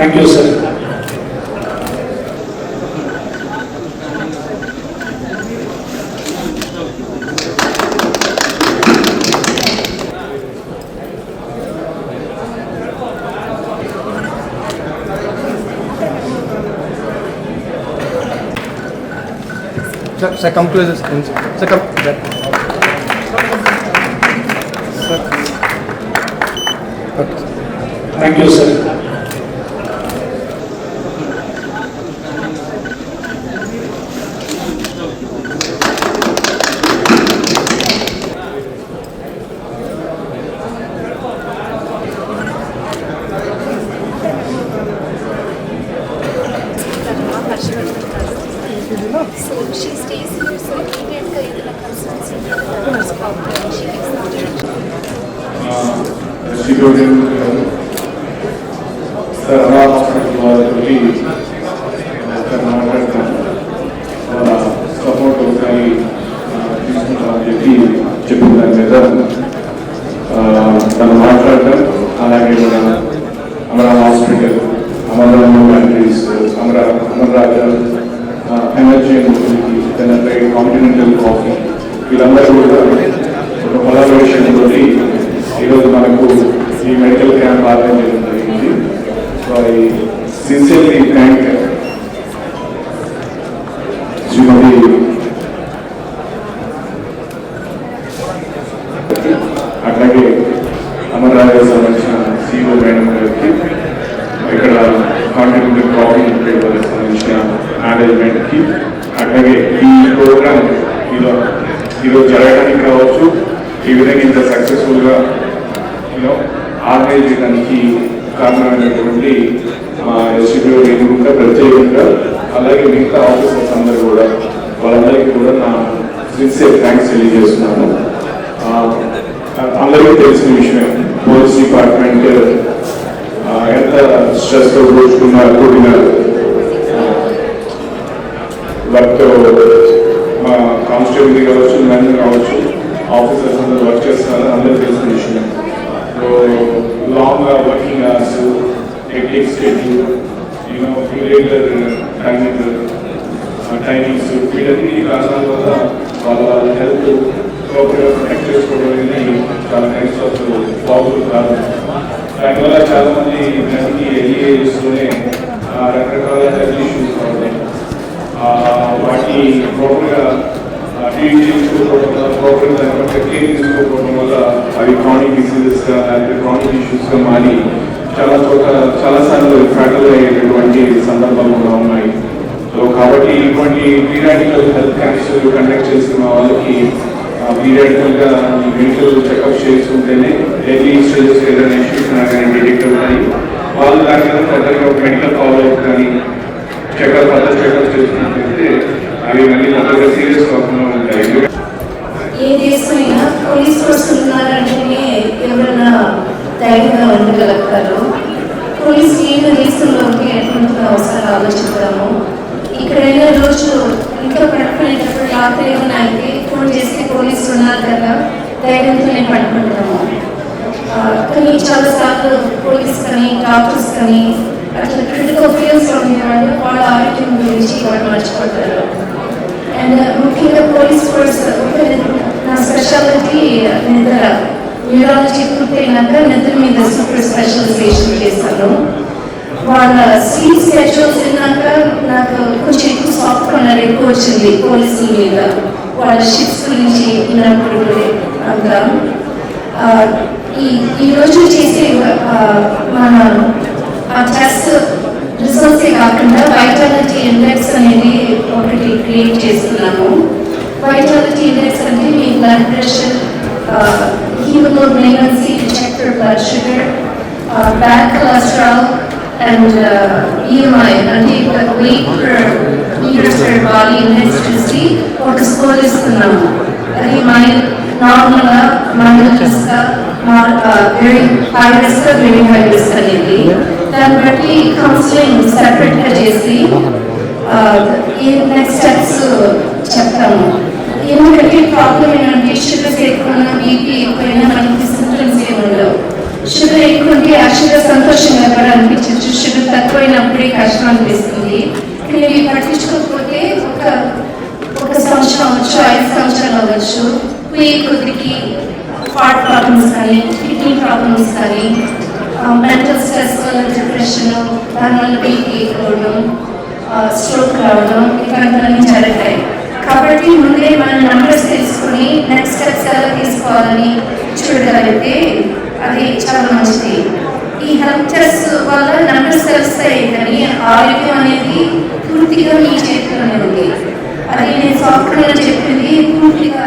Thank you, sir. Sir, sir, come. Sir, come. Sir. Thank you, sir. So she stays here, so immediate ka ఏదైనా concerns ఉంటే first call her, she takes the direction. Distributive Sarala hospital వారికి ఒకసారి మాట్లాడతాను వాళ్ళ support ఒకసారి తీసుకుంటామని చెప్పి చెప్పిన దాని మీద ఆ, తను మాట్లాడటం అలాగే మన energy mobility Telangana continental coffee వీళ్ళందరూ కూడా ఒక కొలాబరేషన్ తోటి ఈరోజు మనకు ఈ మెడికల్ క్యాంప్ ఆర్గనైజ్ చేయడం జరిగింది so I sincerely thank Srimati అట్లాగే అమర్రాజు సంబంధించిన సిఇఓ మేడం గారికి ఇక్కడ కాంట్రిబ్యూటర్ కాఫీ సంబంధించిన మేనేజ్మెంట్కి అట్లాగే ఈ ప్రోగ్రామ్ ఇలా ఈరోజు జరగడానికి కావచ్చు ఈ విధంగా ఇంత సక్సెస్ఫుల్గా యూనో ఆర్గనైజ్ చేయడానికి కారణమైనటువంటి మా ఎస్డిపిఓ కూడా ప్రత్యేకంగా అలాగే మిగతా ఆఫీసర్స్ అందరూ కూడా వాళ్ళందరికీ కూడా నా సిన్సియర్ థ్యాంక్స్ తెలియజేస్తున్నాను. అందరికీ తెలిసిన విషయం పోలీస్ డిపార్ట్మెంట్ ఎంత స్ట్రెస్తో కూర్చుకున్న కూడిన వర్క్ మా కానిస్టేబుల్ కావచ్చు మెన్ కావచ్చు ఆఫీసర్స్ అందరూ వర్క్ చేస్తున్నారు అందరూ తెలిసిన విషయం so long working hours hectic schedule you know regular timing timings వీటన్ని కారణాల వల్ల వాళ్ళ హెల్త్ ప్రాపర్గా ప్రొటెక్ట్ చేసుకోవడం అనేది చాలా కైండ్స్ ఆఫ్ పాసిబుల్ కాదు దానివల్ల చాలామంది మనకి ఎర్లీ ఏజ్లోనే రకరకాల హెల్త్ ఇష్యూస్ వాటి ప్రాపర్గా ట్రీట్ చేసుకోకపోవడం వల్ల ప్రాపర్గా దాని కేర్ తీసుకోకపోవడం వల్ల అవి క్రానిక్ డిసీజెస్గా లేకపోతే క్రానిక్ ఇష్యూస్గా మారి చాలా చోట్ల చాలాసార్లు ఫ్యాటల్ అయ్యేటటువంటి సందర్భాలు కూడా ఉన్నాయి. సో కాబట్టి ఇటువంటి పీరియాడికల్ హెల్త్ క్యాంప్స్ కండక్ట్ చేసిన వాళ్ళకి పీరియాడికల్గా మెడికల్ చెకప్ చేసుకుంటేనే ఎర్లీ స్టేజెస్ ఏదైనా ఇష్యూస్ కానీ డిటెక్ట్ అవుతాయి. వాళ్ళు దాని మీద మెడికల్ ఫాలో అప్ కానీ చెకప్ అదర్ చెకప్ చేసుకుంటే అవి మళ్ళీ ఫర్దర్గా సీరియస్ కాకుండా ఉంటాయి ఏ దేశమైనా పోలీస్ ఫోర్స్ ఉన్నారంటేనే ఎవరైనా ధైర్యంగా ఉండగలుగుతారు. పోలీస్ లేని దేశంలోకి ఎటువంటి అవసరం ఆలోచిద్దాము? ఇక్కడైనా రోజు ఇంట్లో పడుకునేటప్పుడు రాత్రి ఏమైనా అయితే ఫోన్ చేస్తే పోలీసులు ఉన్నారు కదా ధైర్యంతోనే పడుకుంటాము కానీ చాలాసార్లు పోలీస్ కానీ డాక్టర్స్ కానీ అట్లా క్రిటికల్ ఫీల్స్ ఉండేవాళ్ళు వాళ్ళ ఆరోగ్యం గురించి వాళ్ళు మర్చిపోతారు. అండ్ ముఖ్యంగా పోలీస్ ఫోర్స్ నా స్పెషాలిటీ నిద్ర న్యూరాలజీ పూర్తయినాక నిద్ర మీద సూపర్ స్పెషలైజేషన్ చేశాను వాళ్ళ స్లీప్ స్కెడ్యూల్స్ తిన్నాక నాకు కొంచెం ఎక్కువ సాఫ్ట్ కార్నర్ ఎక్కువ వచ్చింది పోలీసుల మీద. వాళ్ళ షిప్స్ గురించి విన్నప్పుడు అంతా ఈ ఈరోజు చేసే మన ఆ టెస్ట్ రిసోర్సే కాకుండా వైటాలిటీ ఇండెక్స్ అనేది ఒకటి క్రియేట్ చేస్తున్నాము. వైటాలిటీ ఇండెక్స్ అంటే మీ blood pressure haemoglobin check blood sugar bad cholesterol and EMI అంటే weight per metre per body index చూసి ఒక స్కోర్ ఇస్తున్నాము. అది మైండ్ నార్మల్గా risk very high risk very high risk అనేది. దాన్ని బట్టి కౌన్సిలింగ్ సెపరేట్గా చేసి ఏ నెక్స్ట్ స్టెప్స్ చెప్తాము. ఎందుకంటే ప్రాబ్లం ఏంటంటే షుగర్స్ ఎక్కువ బీపీ ఎక్కువైనా మనకి సింటమ్స్ ఏమి ఉండవు. షుగర్ ఎక్కువ ఉంటే ఆ షుగర్ సంతోషంగా కూడా అనిపించవచ్చు షుగర్ తక్కువైనప్పుడే కష్టం అనిపిస్తుంది. కానీ ఇవి పట్టించుకోకపోతే ఒక ఒక సంవత్సరం అవ్వచ్చు ఐదు సంవత్సరాలు అవ్వచ్చు. పోయే కొద్దికి హార్ట్ ప్రాబ్లమ్స్ కానీ కిడ్నీ ప్రాబ్లమ్స్ కానీ మెంటల్ స్ట్రెస్ వల్ల డిప్రెషన్ దానివల్ల బీపీ ఎక్కువడం స్ట్రోక్ రావడం ఇట్లాంటివన్నీ జరుగుతాయి. కాబట్టి ముందే మన నంబర్స్ తెలుసుకొని నెక్స్ట్ స్టెప్స్ ఎలా తీసుకోవాలని చూడగలిగితే అది చాలా మంచిది. ఈ హెల్ప్ టెస్ట్ వల్ల నంబర్స్ తెలుస్తాయి కానీ ఆరోగ్యం అనేది పూర్తిగా మీ చేతిలోనే ఉంది. అది నేను సాఫ్ట్వేర్ చెప్పింది పూర్తిగా